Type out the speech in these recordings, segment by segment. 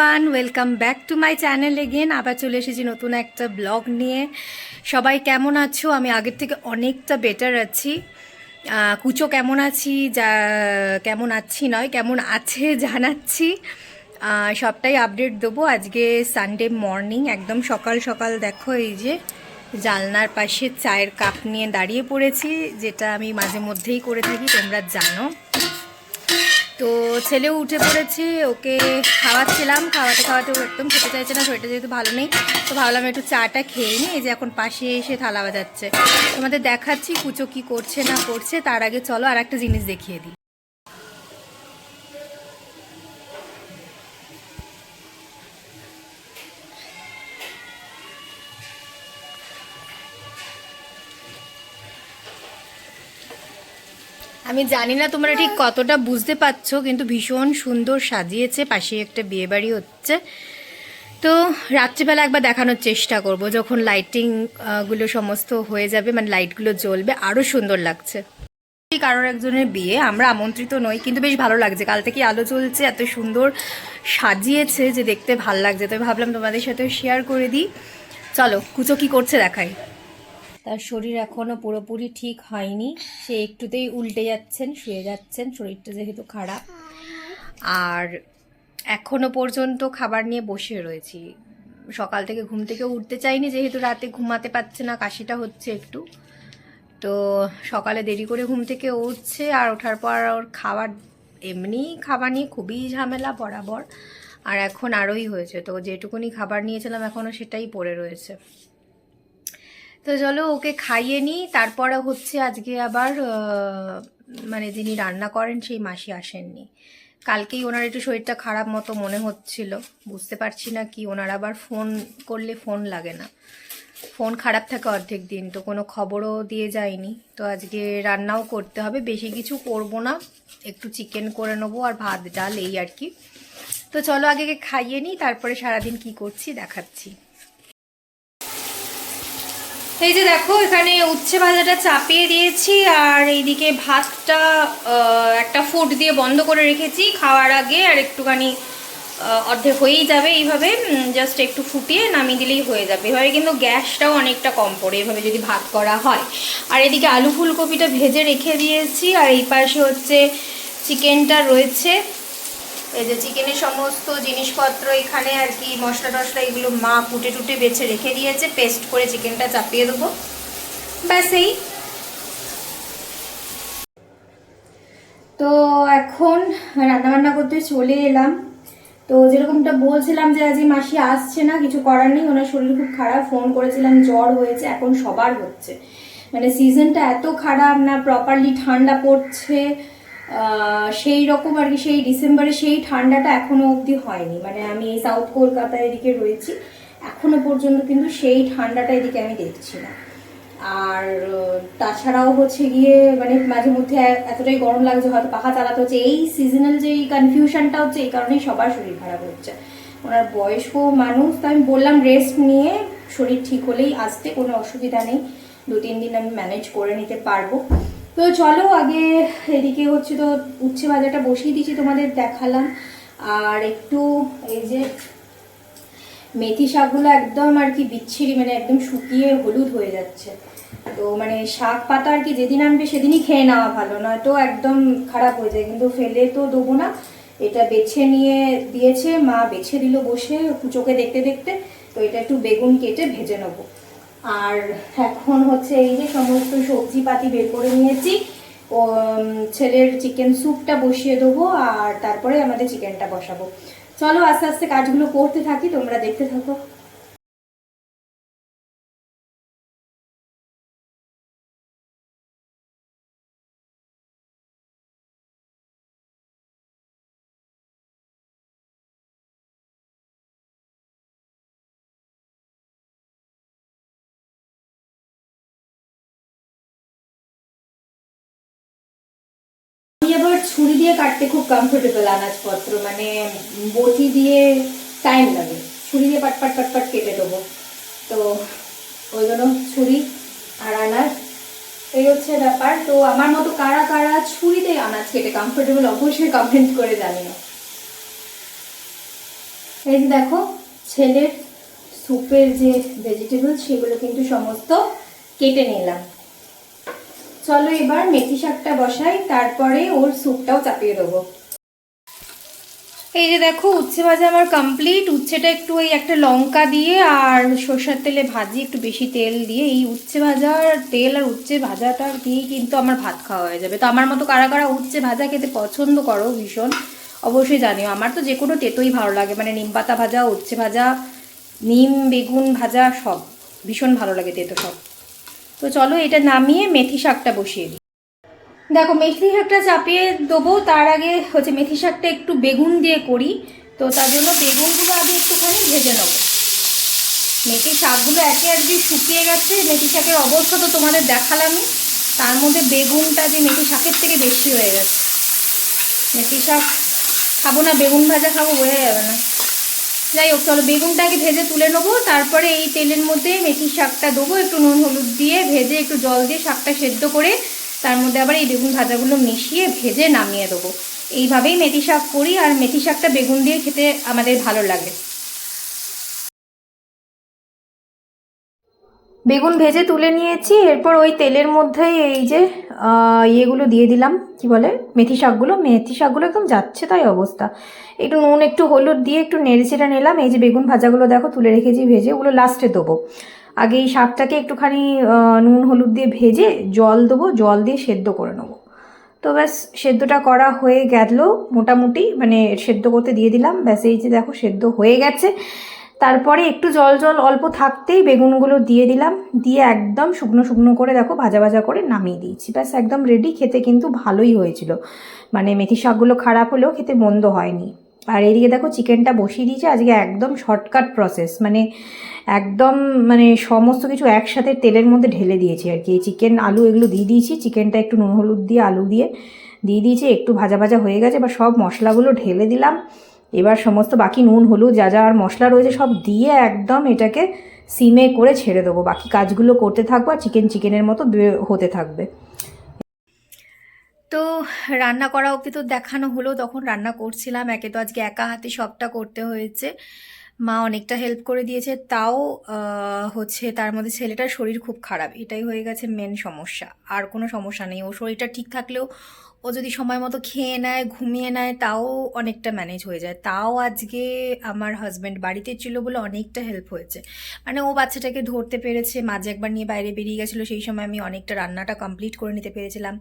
Everyone welcome back to my channel again আবার চলে এসেছি নতুন একটা ব্লগ নিয়ে। সবাই কেমন আছো? আমি আগের থেকে অনেকটা বেটার আছি। কুচো কেমন আছি? যা, কেমন আছি নয়, কেমন আছে জানাচ্ছি। সবটাই আপডেট দেবো। আজকে সানডে মর্নিং একদম সকাল সকাল দেখো এই যে জালনার পাশে চায়ের কাপ নিয়ে দাঁড়িয়ে পড়েছি, যেটা আমি মাঝে মধ্যেই করে থাকি, তোমরা জানো। তো ছেলেও উঠে পড়েছে, ওকে খাওয়াচ্ছিলাম, খাওয়াতে খাওয়াতে ও একদম খেতে চাইছে না, শরীরটা যেহেতু ভালো নেই, তো ভাবলাম একটু চাটা খেয়ে নিই যে এখন পাশে এসে থালা বাজাচ্ছে। তোমাদের দেখাচ্ছি কুচো কি করছে না করছে, তার আগে চলো আর একটা জিনিস দেখিয়ে দিই। আমি জানি না তোমরা ঠিক কতটা বুঝতে পারছ, কিন্তু ভীষণ সুন্দর সাজিয়েছে পাশে একটা বিয়ে বাড়ি হচ্ছে। তো রাত্রিবেলা একবার দেখানোর চেষ্টা করব, যখন লাইটিংগুলো সমস্ত হয়ে যাবে মানে লাইটগুলো জ্বলবে আরও সুন্দর লাগছে। কারোর একজনের বিয়ে, আমরা আমন্ত্রিত নই, কিন্তু বেশ ভালো লাগছে। কাল থেকে আলো জ্বলছে, এত সুন্দর সাজিয়েছে যে দেখতে ভালো লাগছে। তো ভাবলাম তোমাদের সাথে শেয়ার করে দিই। চলো, কুচো কি করছে দেখাই। তার শরীর এখনও পুরোপুরি ঠিক হয়নি। সে একটুতেই উল্টে যাচ্ছেন, শুয়ে যাচ্ছেন, শরীরটা যেহেতু খারাপ। আর এখনও পর্যন্ত খাবার নিয়ে বসে রয়েছি। সকাল থেকে ঘুম থেকে উঠতে চাইনি, যেহেতু রাতে ঘুমাতে পারছে না, কাশিটা হচ্ছে একটু। তো সকালে দেরি করে ঘুম থেকে উঠছে, আর ওঠার পর ওর খাবার, এমনি খাবার নিয়ে খুবই ঝামেলা বরাবর। আর এখন আরোই হয়েছে, তো যেটুকুনি খাবার নিয়েছিলাম এখনও সেটাই পড়ে রয়েছে। তো চলো ওকে খাইয়ে নিই। তারপরে হচ্ছে আজকে আবার মানে যিনি রান্না করেন সেই মাসি আসেননি। কালকেই ওনার একটু শরীরটা খারাপ মতো মনে হচ্ছিল। বুঝতে পারছি না কি, ওনার আবার ফোন করলে ফোন লাগে না। ফোন খারাপ থাকে অর্ধেক দিন, তো কোনো খবরও দিয়ে যায়নি। তো আজকে রান্নাও করতে হবে। বেশি কিছু করব না। একটু চিকেন করে নেব আর ভাত, ডাল এই আর কি। তো চলো আগে খাইয়ে নিই, তারপরে সারাদিন কি করছি দেখাচ্ছি। এই যে দেখো, এখানে উচ্ছে ভাজাটা চাপিয়ে দিয়েছি, আর এইদিকে ভাতটা একটা ফুট দিয়ে বন্ধ করে রেখেছি খাওয়ার আগে, আর একটুখানি অর্ধেক হয়েই যাবে এইভাবে জাস্ট একটু ফুটিয়ে নামিয়ে দিলেই হয়ে যাবে। এভাবে কিন্তু গ্যাসটাও অনেকটা কম পড়ে, এভাবে যদি ভাত করা হয়। আর এদিকে আলু ফুলকপিটা ভেজে রেখে দিয়েছি, আর এই পাশে হচ্ছে চিকেনটা রয়েছে। এই যে চিকেনের সমস্ত জিনিসপত্র এখানে আর কি, মশলা টশলা এগুলো মা কুটে টুটে বেছে রেখে দিয়েছে পেস্ট করে চিকেনটা চাপিয়ে দেবো। ব্যাস এই। তো এখন রান্নাবান্না করতে চলে এলাম। তো যেরকমটা বলছিলাম যে আজকে মাসি আসছে না, কিছু করার নেই, ওনার শরীর খুব খারাপ ফোন করেছিলাম, জ্বর হয়েছে, এখন সবার হচ্ছে। মানে সিজনটা এত খারাপ না প্রপারলি ঠান্ডা পড়ছে সেই রকম আর কি, সেই ডিসেম্বরে সেই ঠান্ডাটা এখনও অবধি হয়নি। মানে আমি এই সাউথ কলকাতা এদিকে রয়েছি, এখনও পর্যন্ত কিন্তু সেই ঠান্ডাটা এদিকে আমি দেখছি না। আর তাছাড়াও হচ্ছে গিয়ে মানে মাঝে মধ্যে এতটাই গরম লাগছে, হয়তো পাখা চালাতে হচ্ছে। এই সিজনাল যে কনফিউশনটা হচ্ছে, এই কারণেই সবার শরীর খারাপ হচ্ছে। ওনার বয়স্ক মানুষ, তো আমি বললাম রেস্ট নিয়ে শরীর ঠিক হলেই আসতে, কোনো অসুবিধা নেই। দু তিন দিন আমি ম্যানেজ করে নিতে পারব। তো চলো, আগে এদিকে হচ্ছে তো উচ্ছে ভাজাটা বসিয়ে দিয়েছি, তোমাদের দেখালাম। আর একটু এই যে মেথি শাকগুলো একদম আর কি বিচ্ছিরি মানে একদম শুকিয়ে হলুদ হয়ে যাচ্ছে। তো মানে শাক পাতা আর কি যেদিন আনবে সেদিনই খেয়ে নেওয়া ভালো, নয়তো একদম খারাপ হয়ে যায়। কিন্তু ফেলে তো দেবো না। এটা বেছে নিয়ে দিয়েছে, মা বেছে দিল বসে, চোখে দেখতে দেখতে। তো এটা একটু বেগুন কেটে ভেজে নেব। আর এখন হচ্ছে এই যে সমস্ত সবজিপাতি বের করে নিয়েছি, ও ছেলের চিকেন স্যুপটা বসিয়ে দেবো আর তারপরে আমাদের চিকেনটা বসাবো। চলো আস্তে আস্তে কাজগুলো করতে থাকি, তোমরা দেখতে থাকো। ছুরি দিয়ে কাটতে খুব কমফোর্টেবল আনাজপত্র মানে বটি দিয়ে টাইম লাগে। ছুরি দিয়ে পাট পাট পাট পাট কেটে দেবো। তো ওই জন্য ছুরি আর আনাজ। এই হচ্ছে ব্যাপার। তো আমার মতো কারা কারা ছুরিতে আনাজ কেটে কমফোর্টেবল অবশ্যই কমেন্ট করে জানিও। এই যে দেখো, ছেলের স্যুপের যে ভেজিটেবল সেগুলো কিন্তু সমস্ত কেটে নিলাম। চলো এবার মেথি শাকটা বসাই, তারপরে ওর স্যুপটাও চাপিয়ে দেবো। এই যে দেখো, উচ্ছে ভাজা আমার কমপ্লিট উচ্ছেটা একটু ওই একটা লঙ্কা দিয়ে আর সর্ষের তেলে ভাজি, একটু বেশি তেল দিয়ে। এই উচ্ছে ভাজার তেল আর উচ্ছে ভাজাটা দিয়েই কিন্তু আমার ভাত খাওয়া হয়ে যাবে। তো আমার মতো কারা কারা উচ্ছে ভাজা খেতে পছন্দ করো ভীষণ, অবশ্যই জানিও। আমার তো যে কোনো তেতোই ভালো লাগে মানে নিম পাতা ভাজা, উচ্ছে ভাজা, নিম, বেগুন ভাজা, সব। ভীষণ ভালো লাগে তেতো সব। তো চলো এটা নামিয়ে মেথি শাকটা বসিয়ে দিই। দেখো, মেথি শাকটা চাপিয়ে দেবো, তার আগে হচ্ছে মেথি শাকটা একটু বেগুন দিয়ে করি। তো তার জন্য বেগুনগুলো আগে একটুখানি ভেজে নেব। মেথি শাকগুলো একে একদি শুকিয়ে গেছে, মেথি শাকের অবস্থা তো তোমাদের দেখালামই। তার মধ্যে বেগুনটা যে মেথি শাকের থেকে বেশি হয়ে গেছে। মেথি শাক খাব না, বেগুন ভাজা খাব, বোঝা যাবে না। যাই হোক, চলো বেগুনটাকে ভেজে তুলে নেব। তারপরে এই তেলের মধ্যে মেথির শাকটা দেবো, একটু নুন হলুদ দিয়ে ভেজে একটু জল দিয়ে শাকটা সেদ্ধ করে তার মধ্যে আবার এই বেগুন ভাজাগুলো মিশিয়ে ভেজে নামিয়ে দেবো। এইভাবেই মেথি শাক করি, আর মেথি শাকটা বেগুন দিয়ে খেতে আমাদের ভালো লাগে। বেগুন ভেজে তুলে নিয়েছি, এরপর ওই তেলের মধ্যে এই যে ইয়েগুলো দিয়ে দিলাম, কি বলে, মেথি শাকগুলো। মেথি শাকগুলো একদম যাচ্ছে তাই অবস্থা। একটু নুন, একটু হলুদ দিয়ে একটু নেড়ে চেড়ে নিলাম। এই যে বেগুন ভাজাগুলো দেখো, তুলে রেখেছি ভেজে, ওগুলো লাস্টে দেবো। আগে এই শাকটাকে একটুখানি নুন, হলুদ দিয়ে ভেজে জল দেবো, জল দিয়ে সেদ্ধ করে নেব। তো ব্যাস, সেদ্ধটা করা হয়ে গেল মোটামুটি মানে সেদ্ধ করতে দিয়ে দিলাম। ব্যাস, এই যে দেখো, সেদ্ধ হয়ে গেছে। তারপরে একটু জল জল অল্প থাকতেই বেগুনগুলো দিয়ে দিলাম। দিয়ে একদম শুকনো শুকনো করে দেখো ভাজা ভাজা করে নামিয়ে দিয়েছি। ব্যাস একদম রেডি খেতে কিন্তু ভালোই হয়েছিল। মানে মেথি শাকগুলো খারাপ হলেও খেতে মন্দ হয়নি। আর এদিকে দেখো চিকেনটা বসিয়ে দিয়েছি, আজকে একদম শর্টকাট প্রসেস মানে একদম মানে সমস্ত কিছু একসাথে তেলের মধ্যে ঢেলে দিয়েছি আর কি। চিকেন, আলু এগুলো দিয়ে দিয়েছি। চিকেনটা একটু নুন, হলুদ দিয়ে আলু দিয়ে দিয়ে দিয়েছি। একটু ভাজা ভাজা হয়ে গেছে, এবার সব মশলাগুলো ঢেলে দিলাম। এবার সমস্ত বাকি নুন, হলুদ, যা যা আর মশলা রয়েছে সব দিয়ে একদম এটাকে সিমে করে ছেড়ে দেবো। বাকি কাজগুলো করতে থাকব আর চিকেন চিকেনের মতো হতে থাকবে। তো রান্না করা অবধি তো দেখানো হলো, তখন রান্না করছিলাম। একে তো আজকে একা হাতে সবটা করতে হয়েছে। মা অনেকটা হেল্প করে দিয়েছে, তাও হচ্ছে তার মধ্যে ছেলেটার শরীর খুব খারাপ। এটাই হয়ে গেছে মেন সমস্যা। আর কোনো সমস্যা নেই। ও শরীরটা ঠিক থাকলেও ও যদি সময় মতো খেয়ে নেয়, ঘুমিয়ে নেয়, তাও অনেকটা ম্যানেজ হয়ে যায়। তাও আজকে আমার হাজব্যান্ড বাড়িতে ছিল বলে অনেকটা হেল্প হয়েছে। মানে ও বাচ্চাটাকে ধরতে পেরেছে, মাঝে একবার নিয়ে বাইরে বেরিয়ে গেছিল, সেই সময় আমি অনেকটা রান্নাটা কমপ্লিট করে নিতে পেরেছিলাম।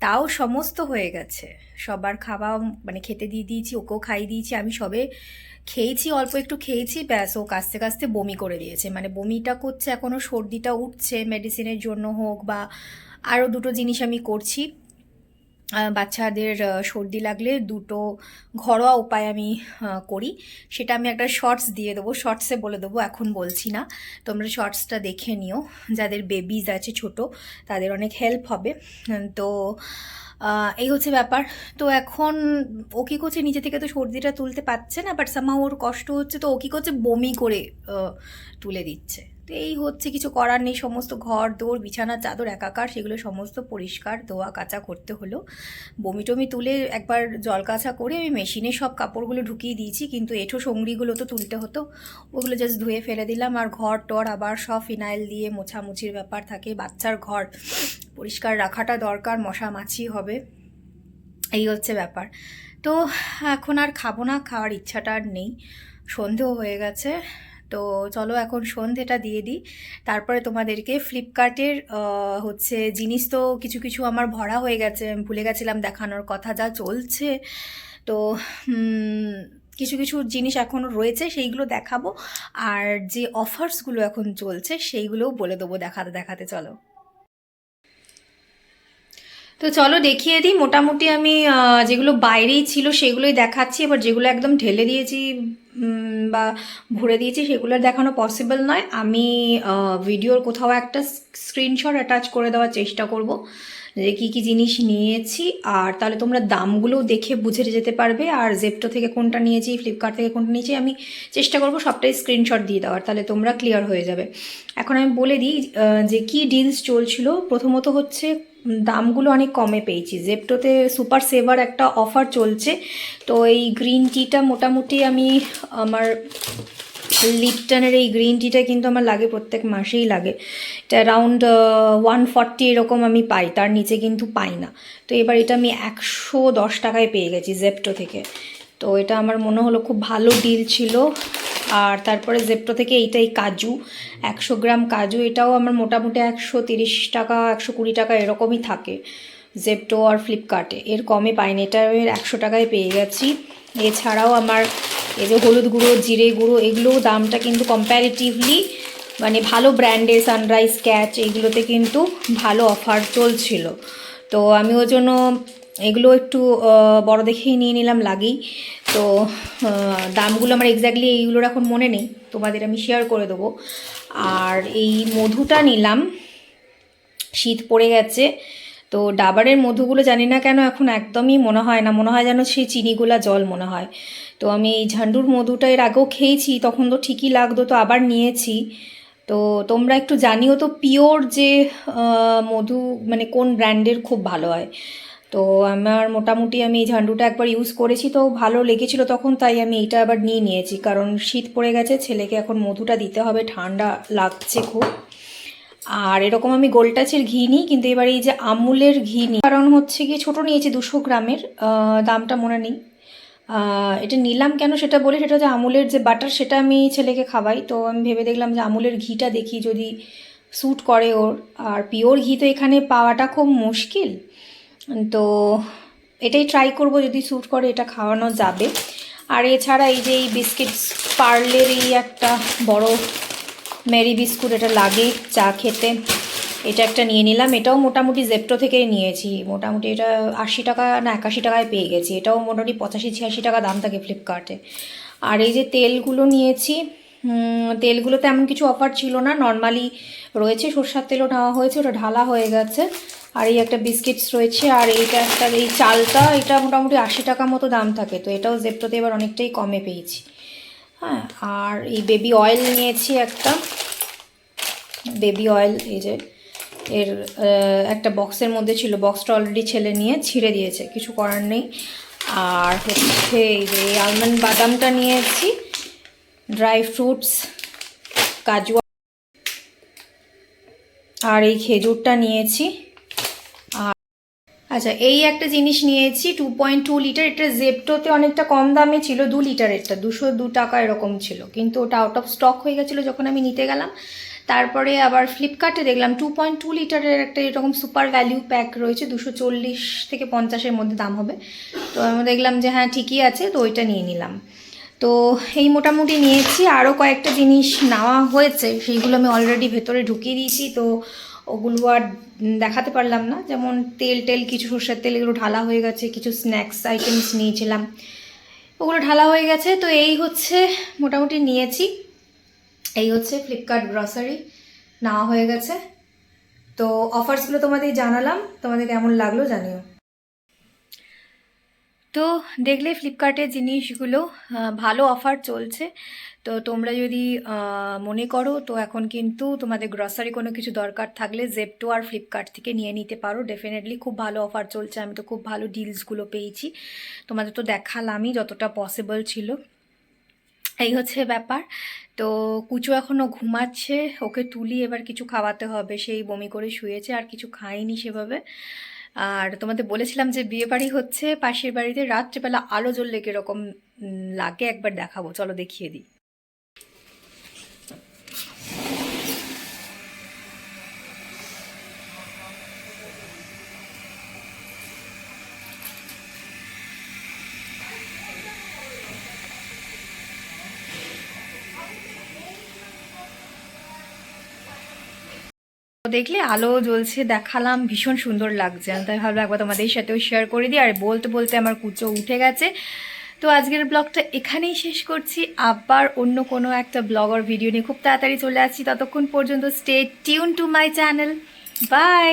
তাও সমস্ত হয়ে গেছে। সবার খাওয়া মানে খেতে দিয়ে দিয়েছি, ওকেও খাইয়ে দিয়েছি, আমি সবে খেয়েছি, অল্প একটু খেয়েছি, ব্যাস, ও কাস্তে কাস্তে বমি করে দিয়েছে। মানে বমিটা করছে এখনও সর্দিটা উঠছে মেডিসিনের জন্য হোক বা আরও দুটো জিনিস আমি করছি। বাচ্চাদের সর্দি লাগলে দুটো ঘরোয়া উপায় আমি করি। সেটা আমি একটা শর্টস দিয়ে দেবো। শর্টসে বলে দেবো, এখন বলছি না। তোমরা শর্টসটা দেখে নিও। যাদের বেবিজ আছে ছোট, তাদের অনেক হেল্প হবে। তো এই হচ্ছে ব্যাপার। তো এখন ও কী করছে? নিজে থেকে তো সর্দিটা তুলতে পারছে না বাট সামা ওর কষ্ট হচ্ছে, তো ও কী করছে? বমি করে তুলে দিচ্ছে। তো এই হচ্ছে, কিছু করার নেই। সমস্ত ঘর দৌড় বিছানা, চাদর, একাকার, সেগুলো সমস্ত পরিষ্কার, ধোয়া, কাচা করতে হলো। বমি টমি তুলে একবার জল কাচা করে আমি মেশিনে সব কাপড়গুলো ঢুকিয়ে দিয়েছি, কিন্তু এঁঠো সঙ্গড়িগুলো তো তুলতে হতো। ওগুলো জাস্ট ধুয়ে ফেলে দিলাম। আর ঘর, টর আবার সব ফিনাইল দিয়ে মোছামুছির ব্যাপার থাকে। বাচ্চার ঘর পরিষ্কার রাখাটা দরকার, মশা মাছি হবে। এই হচ্ছে ব্যাপার। তো এখন আর খাব না, খাওয়ার ইচ্ছাটা আর নেই। সন্ধেও হয়ে গেছে। তো চলো এখন সন্ধেটা দিয়ে দিই। তারপরে তোমাদেরকে ফ্লিপকার্টের হচ্ছে জিনিস তো কিছু কিছু আমার ভরা হয়ে গেছে ভুলে গেছিলাম দেখানোর কথা যা চলছে। তো কিছু কিছু জিনিস এখনও রয়েছে, সেইগুলো দেখাবো। আর যে অফার্সগুলো এখন চলছে, সেইগুলোও বলে দেবো দেখাতে দেখাতে, চলো। তো চলো দেখিয়ে দিই, মোটামুটি আমি যেগুলো বাইরেই ছিল, সেগুলোই দেখাচ্ছি। এবার যেগুলো একদম ঢেলে দিয়েছি বা ভরে দিয়েছি সেগুলো দেখানো পসিবল নয়। আমি ভিডিওর কোথাও একটা স্ক্রিনশট অ্যাটাচ করে দেওয়ার চেষ্টা করব যে কী কী জিনিস নিয়েছি। আর তাহলে তোমরা দামগুলোও দেখে বুঝে যেতে পারবে। আর জেপটো থেকে কোনটা নিয়েছি ফ্লিপকার্ট থেকে কোনটা নিয়েছি, আমি চেষ্টা করব সবটাই স্ক্রিনশট দিয়ে দেওয়ার, তাহলে তোমরা ক্লিয়ার হয়ে যাবে। এখন আমি বলে দিই যে কি ডিলস চলছিল। প্রথমত হচ্ছে দামগুলো অনেক কমে পেয়েছি। জেপটোতে সুপার সেভার একটা অফার চলছে। তো এই গ্রিন টিটা মোটামুটি আমি আমার লিপটনের এই গ্রিন টিটা কিন্তু আমার লাগে, প্রত্যেক মাসেই লাগে। এটা অ্যারাউন্ড ওয়ান ফর্টি এরকম আমি পাই, তার নিচে কিন্তু পাই না। তো এবার এটা আমি একশো দশ টাকায় পেয়ে গেছি জেপটো থেকে। তো এটা আমার মনে হলো খুব ভালো ডিল ছিল। আর তারপরে জেপটো থেকে এইটাই কাজু, একশো গ্রাম কাজু, এটাও আমার মোটামুটি একশো তিরিশ টাকা, একশো কুড়ি টাকা এরকমই থাকে জেপটো আর ফ্লিপকার্টে এর কমে পাইনি এটা আমি একশো টাকায় পেয়ে গেছি। এছাড়াও আমার এই যে হলুদ গুঁড়ো, জিরে গুঁড়ো, এগুলোও দামটা কিন্তু কম্প্যারিটিভলি মানে ভালো ব্র্যান্ডের সানরাইজ ক্যাচ এগুলোতে কিন্তু ভালো অফার চলছিল। তো আমি ওই জন্য এগুলো একটু বড় দেখেই নিয়ে নিলাম লাগেই। তো দামগুলো আমার এক্স্যাক্টলি এইগুলোর এখন মনে নেই, তোমাদের আমি শেয়ার করে দেবো। আর এই মধুটা নিলাম, শীত পড়ে গেছে, তো ডাবারের মধুগুলো জানি না কেন এখন একদমই মনে হয় না, মনে হয় যেন সেই চিনিগুলা জল মনে হয়। তো আমি এই ঝান্ডুর মধুটা এর আগেও খেয়েছি, তখন তো ঠিকই লাগতো, তো আবার নিয়েছি। তো তোমরা একটু জানিও তো পিওর যে মধু মানে কোন ব্র্যান্ডের খুব ভালো হয়। তো আমার মোটামুটি আমি এই ঝান্ডুটা একবার ইউজ করেছি, তো ভালো লেগেছিল তখন, তাই আমি এইটা আবার নিয়ে নিয়েছি। কারণ শীত পড়ে গেছে, ছেলেকে এখন মধুটা দিতে হবে, ঠান্ডা লাগছে খুব। আর এরকম আমি গোলটাচের ঘি নিই, কিন্তু এবার এই যে আমুলের ঘি নিই। কারণ হচ্ছে কি ছোট নিয়েছি দুশো গ্রামের দামটা মনে নেই। এটা নিলাম কেন সেটা বলি, সেটা হচ্ছে আমুলের যে বাটার, সেটা আমি ছেলেকে খাওয়াই। তো আমি ভেবে দেখলাম যে আমুলের ঘিটা দেখি যদি স্যুট করে ওর। আর পিওর ঘি তো এখানে পাওয়াটা খুব মুশকিল। তো এটাই ট্রাই করব যদি স্যুট করে, এটা খাওয়ানো যাবে। আর এছাড়া এই যে এই বিস্কিটস পার্লের এই একটা বড় মেরি বিস্কুট এটা লাগে চা খেতে, এটা একটা নিয়ে নিলাম। এটাও মোটামুটি জেপটো থেকেই নিয়েছি। মোটামুটি এটা আশি টাকা না একাশি টাকায় পেয়ে গেছি। এটাও মোটামুটি পঁচাশি, ছিয়াশি টাকা দাম থাকে ফ্লিপকার্টে আর এই যে তেলগুলো নিয়েছি তেলগুলোতে এমন কিছু অফার ছিল না। নর্মালি রয়েছে, সর্ষার তেলও নেওয়া হয়েছে, ওটা ঢালা হয়ে গেছে। আর এই একটা বিস্কিটস রয়েছে, আর এইটা একটা, এই চালটা, এটা মোটামুটি আশি টাকা মতো দাম থাকে, তো এটাও জেপটোতে এবার অনেকটাই কমে পেয়েছি। হ্যাঁ আর এই বেবি অয়েল নিয়েছি একটা। বেবি অয়েল, এই যে, এর একটা বক্সের মধ্যে ছিল, বক্সটা অলরেডি ছেলে নিয়ে ছিঁড়ে দিয়েছে, কিছু করার নেই। আর হচ্ছে এই যে আলমন্ড বাদামটা নিয়েছি ড্রাই ফ্রুটস কাজু আর এই খেজুরটা নিয়েছি। আচ্ছা এই একটা জিনিস নিয়েছি টু পয়েন্ট টু লিটার এটা জেপটোতে অনেকটা কম দামে ছিল, দু লিটারেরটা দুশো দু টাকা এরকম ছিল। কিন্তু ওটা আউট অফ স্টক হয়ে গেছিল যখন আমি নিতে গেলাম। তারপরে আবার ফ্লিপকার্টে দেখলাম টু পয়েন্ট টু লিটারের একটা এরকম সুপার ভ্যালিউ প্যাক রয়েছে, দুশো চল্লিশ থেকে পঞ্চাশের মধ্যে দাম হবে। তো আমি দেখলাম যে হ্যাঁ ঠিকই আছে, তো ওইটা নিয়ে নিলাম। তো এই মোটামুটি নিয়েছি আরও কয়েকটা জিনিস নেওয়া হয়েছে, সেইগুলো আমি অলরেডি ভেতরে ঢুকিয়ে দিয়েছি, তো ওগুলো আর দেখাতে পারলাম না। যেমন তেল, টেল, কিছু সর্ষের তেল, এগুলো ঢালা হয়ে গেছে, কিছু স্ন্যাক্স আইটেমস নিয়েছিলাম। ওগুলো ঢালা হয়ে গেছে, তো এই হচ্ছে মোটামুটি নিয়েছি। এই হচ্ছে ফ্লিপকার্ট গ্রসারি নেওয়া হয়ে গেছে। তো অফার্সগুলো তোমাদের জানালাম, তোমাদের কেমন লাগল জানিও। তো দেখলে ফ্লিপকার্টের জিনিসগুলো ভালো অফার চলছে। তো তোমরা যদি মনে করো, তো এখন কিন্তু তোমাদের গ্রসারি কোনো কিছু দরকার থাকলে জেপটো আর ফ্লিপকার্ট থেকে নিয়ে নিতে পারো। ডেফিনেটলি খুব ভালো অফার চলছে। আমি তো খুব ভালো ডিলসগুলো পেয়েছি। তোমাদের তো দেখালামই যতটা পসিবল ছিল। এই হচ্ছে ব্যাপার। তো কুচু এখনও ঘুমাচ্ছে। ওকে তুলি, এবার কিছু খাওয়াতে হবে। সেই বমি করে শুয়েছে, আর কিছু খাইনি সেভাবে। আর তোমাদের বলেছিলাম যে বিয়ে বাড়ি হচ্ছে পাশের বাড়িতে রাত্রেবেলা আলো জ্বললে কীরকম লাগে, একবার দেখাবো। চলো দেখিয়ে দিই। দেখলে আলো জ্বলছে, দেখালাম, ভীষণ সুন্দর লাগছে। আমি তাই ভাবলাম একবার তোমাদের সাথেও শেয়ার করে দিই। আর বলতে বলতে আমার কুচো উঠে গেছে। তো আজকের ব্লগটা এখানেই শেষ করছি। আবার অন্য কোনো একটা ব্লগ আর ভিডিও নিয়ে খুব তাড়াতাড়ি চলে আসছি। ততক্ষণ পর্যন্ত stay tune to my channel bye